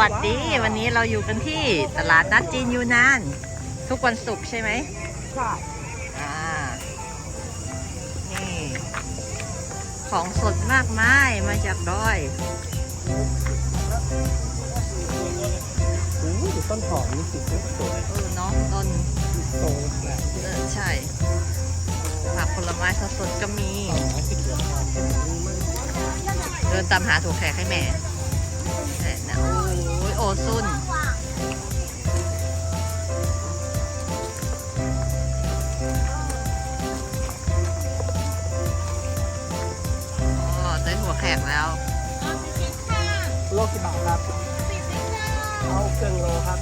วัสดีวันนี้เราอยู่กันที่ตลาดนัดจีนยูนาน ทุกวันศุกร์ใช่ไหมใช่อ่านี่ของสดมากมายมาจากดอยโอ้ยต้นหอมนี่สีสวยเออเนาะต้นๆโตแหละเออใช่ผักผลไม้สดๆก็มีสองร้อยสิบเหรียญทองเดินตามหาถั่วแขกให้แม่แต่นะโอ้ยโอ ซุนอ๋อได้ถั่วแขกแล้วโลกี่บาทครับเอาเกินโลครับ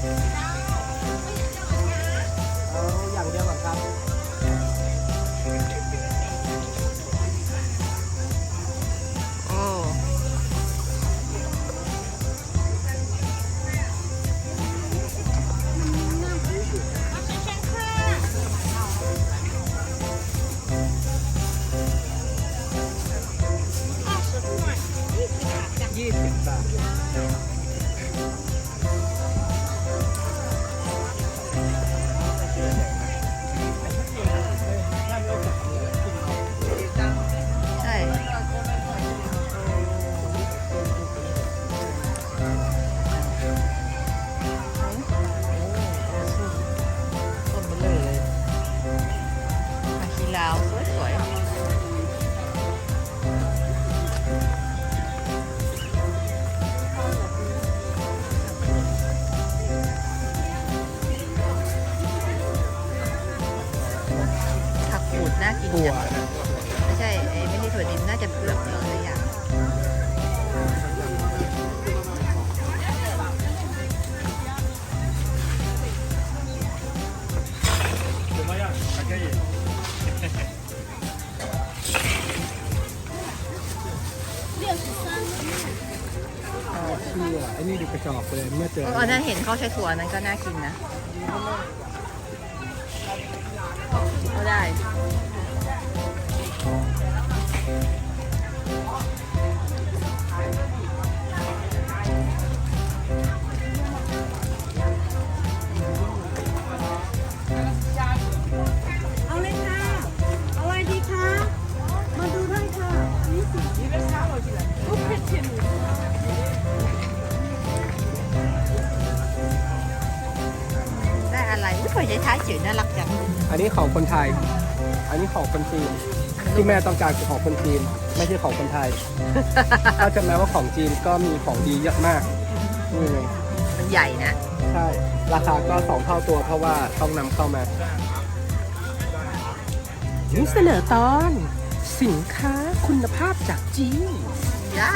ถั่วนะไม่ใช่ไอ้ไม่ใช่ถั่วดินน่าจะเผือกเยอะเลยอย่างอ่าเชื่อไอ้นี่ดูกระจอกเลยเมื่อเจอเอออันนั้นเห็นเขาใช้ถั่วนั้นก็น่ากินนะก็ได้ อะไรอุ้ยถั่วใจท้ายจืดน่ารักจังอันนี้ของคนไทย อันนี้ของคนจีน ที่แม่ต้องการคือของคนจีน ไม่ใช่ของคนไทย ถ้าจำได้ว่าของจีนก็มีของดีเยอะมากนี่ไงมันใหญ่นะ ใช่ ราคาก็สองเท่าตัวเพราะว่าต้องนำเข้ามานี่เสนอตอน สินค้าคุณภาพจากจีนย่า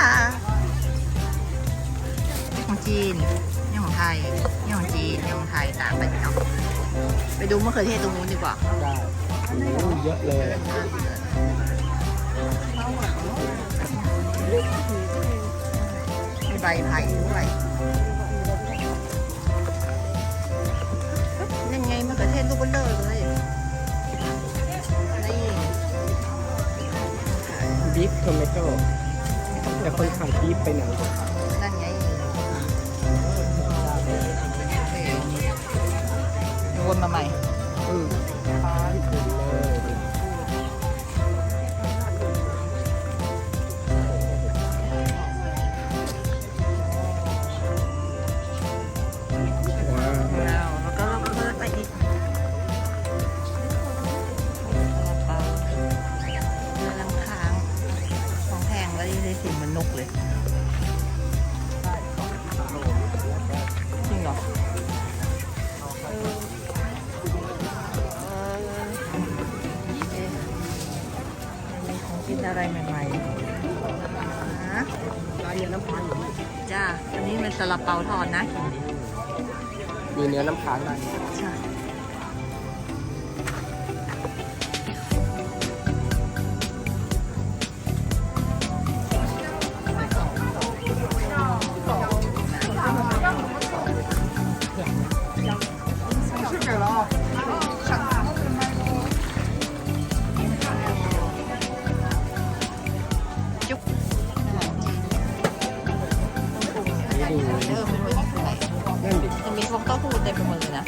นี่ของจีนนี่ของ ไทยนี่ของจีนนี่ของไทยต่างไปเนาะไปดูมะเขือเทศตรงนู้นดีกว่าได้โอ้เยอะเลย มีใบไผ่ด้วยนั่นไงมะเขือเทศลูกเบลเลอร์เลยนี่บีฟโทเมโต้แต่คนขายบีฟไปไหน วนมาใหม่อือ นนี้เป็นซาลาเปาทอดนะกินดิมีเนื้อน้ำค้างร้านนี้ใช่ พูเต็มไปหมดเลยนะ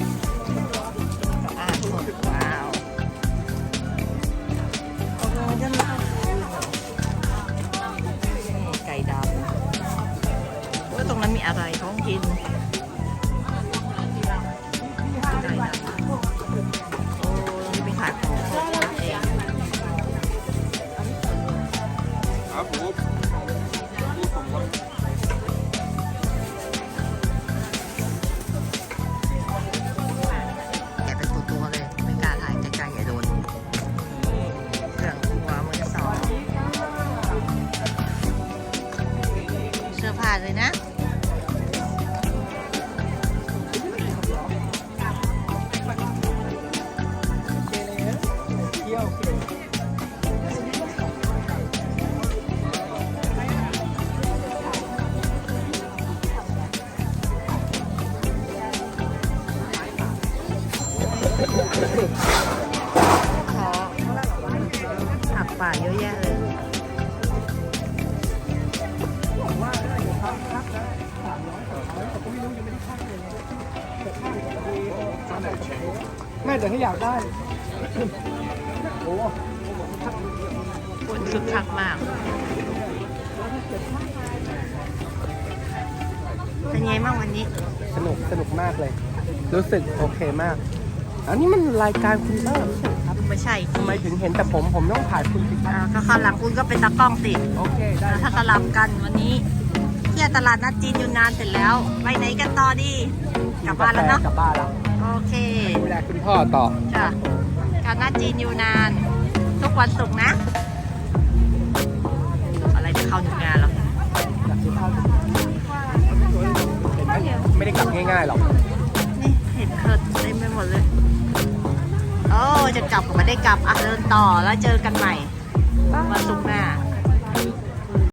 ขอผักป่าเยอะแยะเลยแม่เดี๋ยวให้อยากได้ โอ้คนคึกคักมาก เป็นไงบ้างวันนี้ สนุกสนุกมากเลย รู้สึกโอเคมาก อันนี้มันรายการคุณเลิศครับไม่ใช่ทำไมถึงเห็นแต่ผมผมต้องถ่ายคุณสิครับอ่าก็คราวหลังคุณก็เป็นตากล้องสิโอเคได้แล้วถ้าสลับกันวันนี้เที่ยวตลาดนัดจีนอยู่นานเสร็จแล้ว ไปไหนกันต่อดี กลับบ้านแล้วเนาะกลับบ้านแล้วโอเคดูแลคุณพ่อต่อจ้ะการนัดจีนอยู่นาน ทุกวันศุกร์นะ อะไรจะเข้าถึงงานหรออยากกินข้าวเห็นไหมไม่ได้กลับง่ายๆหรอก จะกลับก็ไม่ได้กลับอะเดินต่อแล้วเจอกันใหม่วันศุกร์หน้า